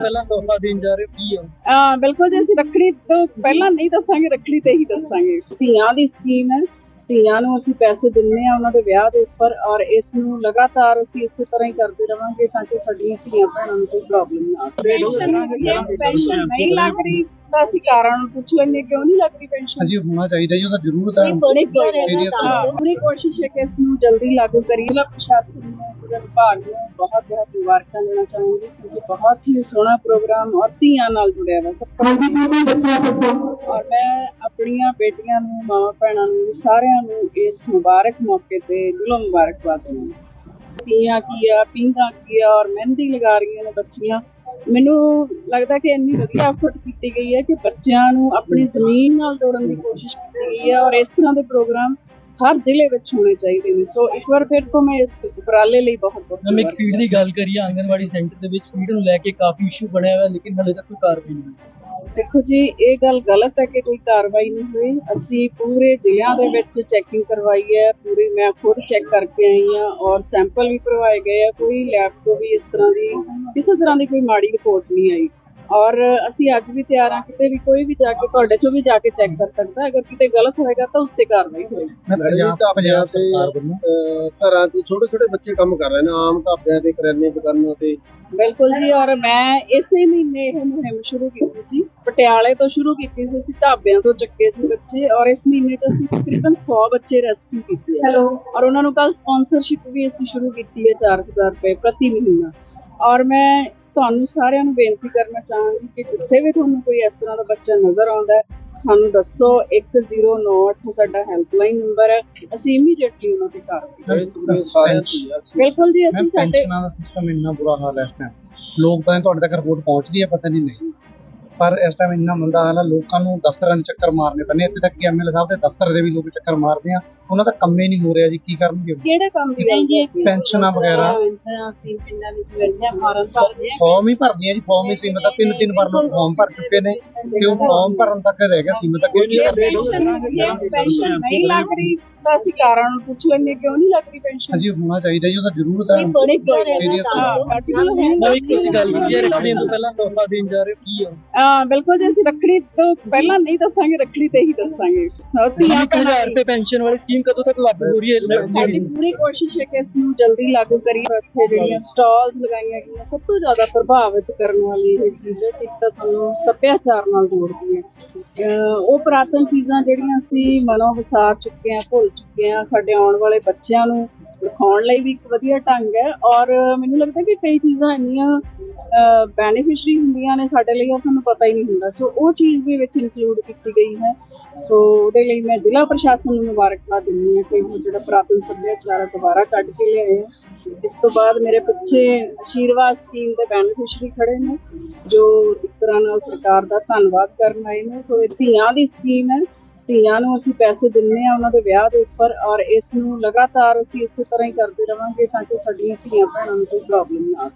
ਪਹਿਲਾਂ ਤੋਹਫਾ ਦੇਣ ਜਾ ਰਹੇ ਹੋ ਕੀ ਹੈ? ਆ ਬਿਲਕੁਲ ਜੀ ਅਸੀਂ ਰੱਖੜੀ ਤੋਂ ਪਹਿਲਾਂ ਨਹੀਂ ਦੱਸਾਂਗੇ ਰੱਖੜੀ ਤੇ ਹੀ ਦੱਸਾਂਗੇ। ਧੀਆਂ ਦੀ ਸਕੀਮ ਹੈ ਧੀਆਂ ਨੂੰ ਅਸੀਂ ਪੈਸੇ ਦਿੰਨੇ ਆ ਉਹਨਾਂ ਦੇ ਵਿਆਹ ਦੇ ਉੱਪਰ ਔਰ ਇਸ ਨੂੰ ਲਗਾਤਾਰ ਅਸੀਂ ਇਸੇ ਤਰ੍ਹਾਂ ਹੀ ਕਰਦੇ ਰਵਾਂਗੇ ਤਾਂ ਕਿ ਸਾਡੀਆਂ ਧੀਆਂ ਭੈਣਾਂ ਨੂੰ ਕੋਈ ਪ੍ਰੋਬਲਮ ਨਾ ਆਵੇ। ਪੈਨਸ਼ਨ ਨਹੀਂ ਲੱਗ ਰਹੀ ਤਾਂ ਅਸੀਂ ਕਾਰਨ ਪੁੱਛ ਲੈਂਦੇ ਕਿਉਂ ਨਹੀਂ ਲੱਗ ਰਹੀ ਪੈਨਸ਼ਨ ਹਾਂਜੀ ਹੋਣਾ ਚਾਹੀਦਾ ਜੀ ਉਹਦਾ ਜ਼ਰੂਰਤ ਹੈ ਬੜੀ ਹਾਂ, ਪੂਰੀ ਕੋਸ਼ਿਸ਼ ਹੈ ਕਿ ਇਸ ਨੂੰ ਜਲਦੀ ਲਾਗੂ ਕਰੀਏ। ਜ਼ਿਲ੍ਹਾ ਪ੍ਰਸ਼ਾਸਨ ਨੂੰ ਪੂਰੇ ਵਿਭਾਗ ਨੂੰ ਬਹੁਤ ਬਹੁਤ ਮੁਬਾਰਕਾਂ ਦੇਣਾ ਚਾਹੂੰਗੀ ਕਿਉਂਕਿ ਬਹੁਤ ਹੀ ਸੋਹਣਾ ਪ੍ਰੋਗਰਾਮ ਔਰ ਧੀਆਂ ਨਾਲ ਜੁੜਿਆ ਹੋਇਆ ਸਭ ਤੋਂ। ਔਰ ਮੈਂ ਆਪਣੀਆਂ ਬੇਟੀਆਂ ਨੂੰ ਮਾਵਾਂ ਭੈਣਾਂ ਨੂੰ ਸਾਰਿਆਂ ਨੂੰ ਇਸ ਮੁਬਾਰਕ ਮੌਕੇ ਤੇ ਦਿਲੋਂ ਮੁਬਾਰਕਬਾਦ ਦਿੰਦੀ ਧੀਆਂ ਕੀ ਆ ਪਿੰਗਾ ਕੀ ਆ ਔਰ ਮਹਿੰਦੀ ਲਗਾ ਰਹੀਆਂ ਨੇ ਬੱਚੀਆਂ। ਮੈਨੂੰ ਲੱਗਦਾ ਕਿ ਇੰਨੀ ਵਧੀਆ ਐਫਰਟ ਕੀਤੀ ਗਈ ਹੈ ਕਿ ਬੱਚਿਆਂ ਨੂੰ ਆਪਣੀ ਜ਼ਮੀਨ ਨਾਲ ਜੋੜਨ ਦੀ ਕੋਸ਼ਿਸ਼ ਕੀਤੀ ਗਈ ਹੈ ਔਰ ਇਸ ਤਰ੍ਹਾਂ ਦੇ ਪ੍ਰੋਗਰਾਮ ਹਰ ਜ਼ਿਲ੍ਹੇ ਵਿੱਚ ਹੋਣੇ ਚਾਹੀਦੇ ਨੇ। ਸੋ ਇੱਕ ਵਾਰ ਫਿਰ ਤੋਂ ਮੈਂ ਇਸ ਉਪਰਾਲੇ ਲਈ ਬਹੁਤ ਬਹੁਤ ਮੈਂ ਇੱਕ ਫੀਡ ਦੀ ਗੱਲ ਕਰੀਏ, ਆਂਗਨਵਾੜੀ ਸੈਂਟਰ ਦੇ ਵਿੱਚ ਫੀਡ ਨੂੰ ਲੈ ਕੇ ਕਾਫੀ ਇਸ਼ੂ ਬਣਿਆ ਹੋਇਆ, ਲੇਕਿਨ ਹਲੇ ਤੱਕ ਕੋਈ ਕਾਰਵਾਈ ਨਹੀਂ ਦੇਖੋ ਜੀ, ਇਹ ਗੱਲ ਗਲਤ ਹੈ ਕਿ ਕੋਈ ਕਾਰਵਾਈ ਨਹੀਂ ਹੋਈ। ਅਸੀਂ ਪੂਰੇ ਜ਼ਿਲ੍ਹਿਆਂ ਦੇ ਵਿੱਚ ਚੈਕਿੰਗ ਕਰਵਾਈ ਹੈ। ਪੂਰੀ ਮੈਂ ਖੁਦ ਚੈੱਕ ਕਰਕੇ ਆਈ ਹਾਂ ਔਰ ਸੈਂਪਲ ਵੀ ਭਰਵਾਏ ਗਏ ਆ। ਕੋਈ ਲੈਬ ਤੋਂ ਵੀ ਇਸ ਤਰ੍ਹਾਂ ਦੀ, ਕਿਸੇ ਤਰ੍ਹਾਂ ਦੀ ਕੋਈ ਮਾੜੀ ਰਿਪੋਰਟ ਨਹੀਂ ਆਈ। ਔਰ ਅਸੀਂ ਅੱਜ ਵੀ ਤਿਆਰ ਹਾਂ ਕਿਤੇ ਵੀ ਕੋਈ ਵੀ ਜਾ ਕੇ ਤੁਹਾਡੇ ਚੋਂ ਵੀ ਜਾ ਕੇ ਚੈੱਕ ਕਰ ਸਕਦਾ ਅਗਰ ਕਿਤੇ ਗਲਤ ਹੋਏਗਾ ਤਾਂ ਉਸ ਤੇ ਕਾਰਵਾਈ ਹੋਏਗੀ। ਮੈਂ ਪੰਜਾਬ ਪੰਜਾਬ ਸਰਕਾਰ ਵੱਲੋਂ। ਘਰਾਂ 'ਚ ਛੋਟੇ ਛੋਟੇ ਬੱਚੇ ਕੰਮ ਕਰ ਰਹੇ ਨੇ ਆਮ ਢਾਬਿਆਂ ਤੇ ਕਰਿਆਨੇ ਦੁਕਾਨਾਂ ਤੇ। ਬਿਲਕੁਲ ਜੀ ਔਰ ਮੈਂ ਇਸੇ ਮਹੀਨੇ ਇਹ ਮੁਹਿੰਮ ਸ਼ੁਰੂ ਕੀਤੀ ਸੀ। ਪਟਿਆਲੇ ਤੋਂ ਸ਼ੁਰੂ ਕੀਤੀ ਸੀ ਅਸੀਂ ਢਾਬਿਆਂ ਤੋਂ ਚੱਕੇ ਸੀ ਬੱਚੇ ਔਰ ਇਸ ਮਹੀਨੇ 'ਚ ਅਸੀਂ ਤਕਰੀਬਨ 100 ਬੱਚੇ ਰੈਸਕਿਊ ਕੀਤੇ ਹੈ ਔਰ ਉਹਨਾਂ ਨੂੰ ਕੱਲ ਸਪਾਂਸਰਸ਼ਿਪ ਵੀ ਅਸੀਂ ਸ਼ੁਰੂ ਕੀਤੀ ਹੈ 4000 ਰੁਪਏ ਪ੍ਰਤੀ ਮਹੀਨਾ। ਔਰ ਮੈਂ ਤੁਹਾਨੂੰ ਸਾਰਿਆਂ ਨੂੰ ਬੇਨਤੀ ਕਰਨਾ ਚਾਹਾਂਗੀ ਕਿ ਜਿੱਥੇ ਵੀ ਤੁਹਾਨੂੰ ਕੋਈ ਇਸ ਤਰ੍ਹਾਂ ਦਾ ਬੱਚਾ ਨਜ਼ਰ ਆਉਂਦਾ ਹੈ ਸਾਨੂੰ ਦੱਸੋ 1098 ਸਾਡਾ ਹੈਲਪਲਾਈਨ ਨੰਬਰ ਹੈ। ਅਸੀਂ ਇਮੀਡੀਏਟਲੀ ਉਹਨਾਂ ਦੀ ਆ। ਬਿਲਕੁਲ ਜੀ ਅਸੀਂ ਸਾਡੇ ਪੈਨਸ਼ਨਾਂ ਦਾ ਸਿਸਟਮ ਇੰਨਾ ਬੁਰਾ ਹਾਲ ਹੈ ਇਸ ਟਾਈਮ ਲੋਕ ਪਤਾ ਤੁਹਾਡੇ ਤੱਕ ਰਿਪੋਰਟ ਪਹੁੰਚਦੀ ਹੈ ਪਤਾ ਨਹੀਂ ਨਹੀਂ। ਪਰ ਇਸ ਟਾਈਮ ਇੰਨਾ ਮੰਦਾ ਹਾਲ ਹੈ ਲੋਕਾਂ ਨੂੰ ਦਫ਼ਤਰਾਂ ਦੇ ਚੱਕਰ ਮਾਰਨੇ ਪੈਂਦੇ ਇੱਥੇ ਤੱਕ ਕਿ ਐਮਐਲਏ ਸਾਹਿਬ ਦੇ ਦਫ਼ਤਰ ਦੇ ਵੀ ਲੋਕ ਚੱਕਰ ਮਾਰਦੇ ਆ। ਉਹਨਾਂ ਦਾ ਕੰਮ ਹੀ ਨਹੀਂ ਹੋ ਰਿਹਾ ਜੀ ਕੀ ਕਰਨਗੇ ਉਹ? ਕਿਹੜੇ ਕੰਮ ਦੀ ਗੱਲ ਜੀ? ਪੈਨਸ਼ਨਾਂ ਵਗੈਰਾ। ਅਸੀਂ ਪਿੰਡਾਂ ਵਿੱਚ ਮਿਲਦੇ ਆ ਫਾਰਮ ਭਰਦੇ ਆ ਫਾਰਮ ਹੀ ਭਰਦੀਆਂ ਜੀ ਫਾਰਮ ਹੀ ਸੀਮਤ ਆ ਤਿੰਨ ਤਿੰਨ ਵਾਰ ਲੋਕ ਫਾਰਮ ਭਰ ਚੁੱਕੇ ਨੇ ਤੇ ਉਹ ਫਾਰਮ ਭਰਨ ਤੱਕ ਰਹਿ ਗਿਆ ਸੀਮਤ ਤੱਕ ਜੇ ਪੈਨਸ਼ਨ ਜੇ ਪੈਨਸ਼ਨ ਨਹੀਂ ਲੱਗ ਰਹੀ ਤਾਂ ਅਸੀਂ ਕਾਰਨ ਪੁੱਛ ਲੈਂਦੇ ਕਿਉਂ ਨਹੀਂ ਲੱਗ ਰਹੀ ਪੈਨਸ਼ਨ? ਹਾਂਜੀ ਹੋਣਾ ਚਾਹੀਦਾ ਜੀ ਉਹਦਾ ਜ਼ਰੂਰਤ ਹੈ ਬੜੀ ਮੈਂ ਇੱਕ ਤੁਸੀਂ ਗੱਲ ਕੀਤੀ ਹੈ ਰੱਖੜੀ ਤੋਂ ਪਹਿਲਾਂ ਤੋਹਫਾ ਦੇਣ ਜਾ ਰਹੇ ਹੋ ਕੀ ਹੈ? ਹਾਂ ਬਿਲਕੁਲ ਜੀ ਅਸੀਂ ਰੱਖੜੀ ਤੋਂ ਪਹਿਲਾਂ ਨਹੀਂ ਦੱਸਾਂਗੇ ਰੱਖੜੀ ਤੇ ਹੀ ਦੱਸਾਂਗੇ। ਧੀਆਂ 1000 ਰੁਪਏ ਪੈਨਸ਼ਨ ਵਾਲੀ ਸਕੀਮ ਕਦੋਂ ਤੱਕ ਲਾਗੂ ਹੋ ਰਹੀ ਹੈ ਸਾਡੀ ਪੂਰੀ ਕੋਸ਼ਿਸ਼ ਹੈ ਕਿ ਇਸ ਨੂੰ ਜਲਦੀ ਲਾਗੂ ਕਰੀਏ ਇੱਥੇ ਜਿਹੜੀਆਂ ਸਟਾਲਸ ਲਗਾਈਆਂ ਗਈਆਂ ਸਭ ਤੋਂ ਜ਼ਿਆਦਾ ਪ੍ਰਭਾਵਿਤ ਕਰਨ ਵਾਲੀ ਇਹ ਚੀਜ਼ ਹੈ ਕਿ ਤਾਂ ਸਾਨੂੰ ਸੱਭਿਆਚਾਰ ਨਾਲ ਜੋੜਦੀ ਹੈ। ਉਹ ਪੁਰਾਤਨ ਚੀਜ਼ਾਂ ਜਿਹੜੀਆਂ ਅਸੀਂ ਮਨੋਂ ਵਿਸਾਰ ਚੁੱਕੇ ਹਾਂ ਭੁੱਲ ਚੁੱਕੇ ਹਾਂ ਸਾਡੇ ਆਉਣ ਵਾਲੇ ਬੱਚਿਆਂ ਨੂੰ ਦਿਖਾਉਣ ਲਈ ਵੀ ਇੱਕ ਵਧੀਆ ਢੰਗ ਹੈ। ਔਰ ਮੈਨੂੰ ਲੱਗਦਾ ਕਿ ਕਈ ਚੀਜ਼ਾਂ ਇੰਨੀਆਂ ਬੈਨੀਫਿਸ਼ਰੀ ਹੁੰਦੀਆਂ ਨੇ ਸਾਡੇ ਲਈ, ਉਹ ਸਾਨੂੰ ਪਤਾ ਹੀ ਨਹੀਂ ਹੁੰਦਾ। ਸੋ ਉਹ ਚੀਜ਼ ਦੇ ਵਿੱਚ ਇਨਕਲੂਡ ਕੀਤੀ ਗਈ ਹੈ। ਸੋ ਉਹਦੇ ਲਈ ਮੈਂ ਜ਼ਿਲ੍ਹਾ ਪ੍ਰਸ਼ਾਸਨ ਨੂੰ ਮੁਬਾਰਕਬਾਦ ਦਿੰਦੀ ਹਾਂ ਕਿ ਉਹ ਜਿਹੜਾ ਪੁਰਾਤਨ ਸੱਭਿਆਚਾਰ ਹੈ, ਦੁਬਾਰਾ ਕੱਢ ਕੇ ਲਿਆਏ ਆ ਇਸ ਤੋਂ ਬਾਅਦ ਮੇਰੇ ਪਿੱਛੇ ਆਸ਼ੀਰਵਾਦ ਸਕੀਮ ਦੇ ਬੈਨੀਫਿਸ਼ਰੀ ਖੜੇ ਨੇ, ਜੋ ਇੱਕ ਤਰ੍ਹਾਂ ਨਾਲ ਸਰਕਾਰ ਦਾ ਧੰਨਵਾਦ ਕਰਨ ਆਏ ਨੇ। ਸੋ ਇਹ ਧੀਆਂ ਦੀ ਸਕੀਮ ਹੈ। ਧੀਆਂ ਨੂੰ ਅਸੀਂ ਪੈਸੇ ਦਿੰਨੇ ਆ ਉਹਨਾਂ ਦੇ ਵਿਆਹ ਦੇ ਉੱਪਰ ਔਰ ਇਸ ਨੂੰ ਲਗਾਤਾਰ ਅਸੀਂ ਇਸੇ ਤਰ੍ਹਾਂ ਹੀ ਕਰਦੇ ਰਵਾਂਗੇ ਤਾਂ ਕਿ ਸਾਡੀਆਂ ਧੀਆਂ ਭੈਣਾਂ ਨੂੰ ਕੋਈ ਪ੍ਰੋਬਲਮ ਨਾ ਆਵੇ।